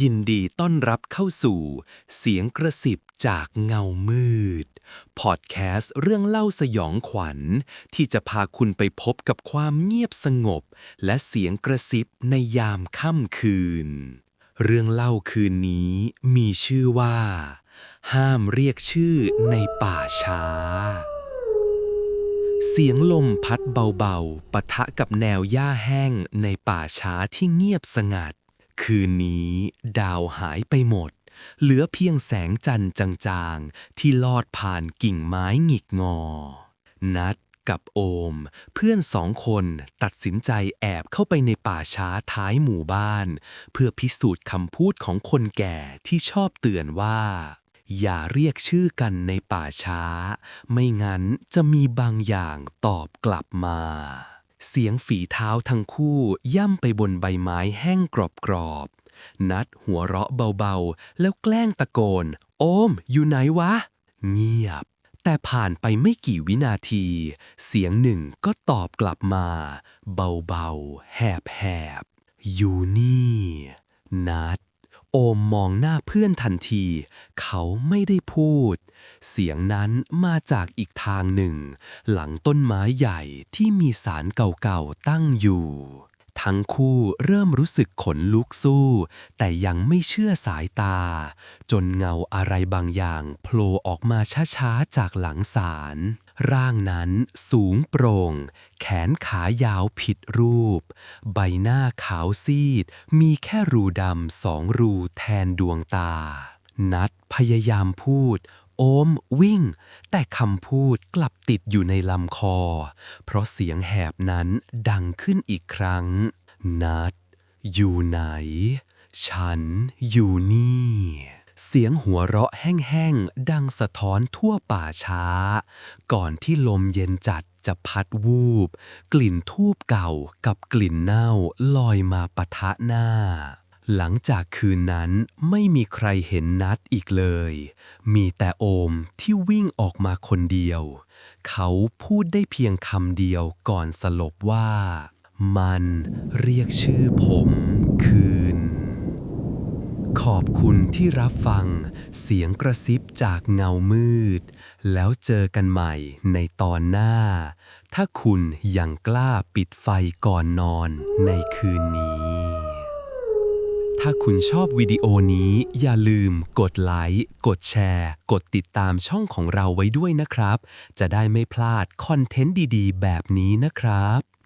ยินดีต้อนรับเข้าสู่ เสียงกระสิบจากเงามืด พอดแคสต์เรื่องเล่าสยองขวัญ ที่จะพาคุณไปพบกับความเงียบสงบ และเสียงกระซิบในยามค่ำคืน เรื่องเล่าคืนนี้มีชื่อว่า ห้ามเรียกชื่อในป่าช้า เสียงลมพัดเบาๆปะทะกับแนวหญ้าแห้งในป่าช้าที่เงียบสงัด คืนนี้ดาวหายไปหมด เหลือเพียงแสงจันทร์จางๆ ที่ลอดผ่านกิ่งไม้หงิกงอ นัดกับโอม เพื่อนสองคนตัดสินใจแอบเข้าไปในป่าช้าท้ายหมู่บ้าน เพื่อพิสูจน์คำพูดของคนแก่ที่ชอบเตือนว่า อย่าเรียกชื่อกันในป่าช้า ไม่งั้นจะมีบางอย่างตอบกลับมา เสียงฝีเท้าทั้งคู่ย่ำไปบนใบไม้แห้งกรอบๆ นัดหัวเราะเบาๆ แล้วแกล้งตะโกน โอม อยู่ไหนวะ เงียบ แต่ผ่านไปไม่กี่วินาที เสียงหนึ่งก็ตอบกลับมา เบาๆ แหบๆ อยู่นี่ นัด อมมองหน้าเพื่อนทันที เขาไม่ได้พูด เสียงนั้นมาจากอีกทางหนึ่ง หลังต้นไม้ใหญ่ที่มีสารเก่าๆตั้งอยู่ ทั้งคู่เริ่มรู้สึกขนลุกสู้ แต่ยังไม่เชื่อสายตา จนเงาอะไรบางอย่างโผล่ออกมาช้าๆจากหลังสาร ร่างนั้นสูงโปร่ง แขนขายาวผิดรูป ใบหน้าขาวซีด มีแค่รูดำสองรูแทนดวงตา นัดพยายามพูด โอมวิ่ง แต่คำพูดกลับติดอยู่ในลำคอ เพราะเสียงแหบนั้นดังขึ้นอีกครั้ง นัด อยู่ไหน ฉันอยู่นี่ เสียงหัวเราะแห้งๆ ดังสะท้อนทั่วป่าช้า ก่อนที่ลมเย็นจัดจะพัดวูบ กลิ่นทูบเก่ากับกลิ่นเน่าลอยมาปะทะหน้า หลังจากคืนนั้นไม่มีใครเห็นนัดอีกเลย มีแต่โอมที่วิ่งออกมาคนเดียว เขาพูดได้เพียงคำเดียวก่อนสลบว่า มันเรียกชื่อผมคืน ขอบคุณที่รับฟังเสียงกระซิบจากเงามืด แล้วเจอกันใหม่ในตอนหน้า ถ้าคุณยังกล้าปิดไฟก่อนนอนในคืนนี้ ถ้าคุณชอบวิดีโอนี้อย่าลืมกดไลค์ กดแชร์ กดติดตามช่องของเราไว้ด้วยนะครับ จะได้ไม่พลาดคอนเทนต์ดีๆ แบบนี้นะครับ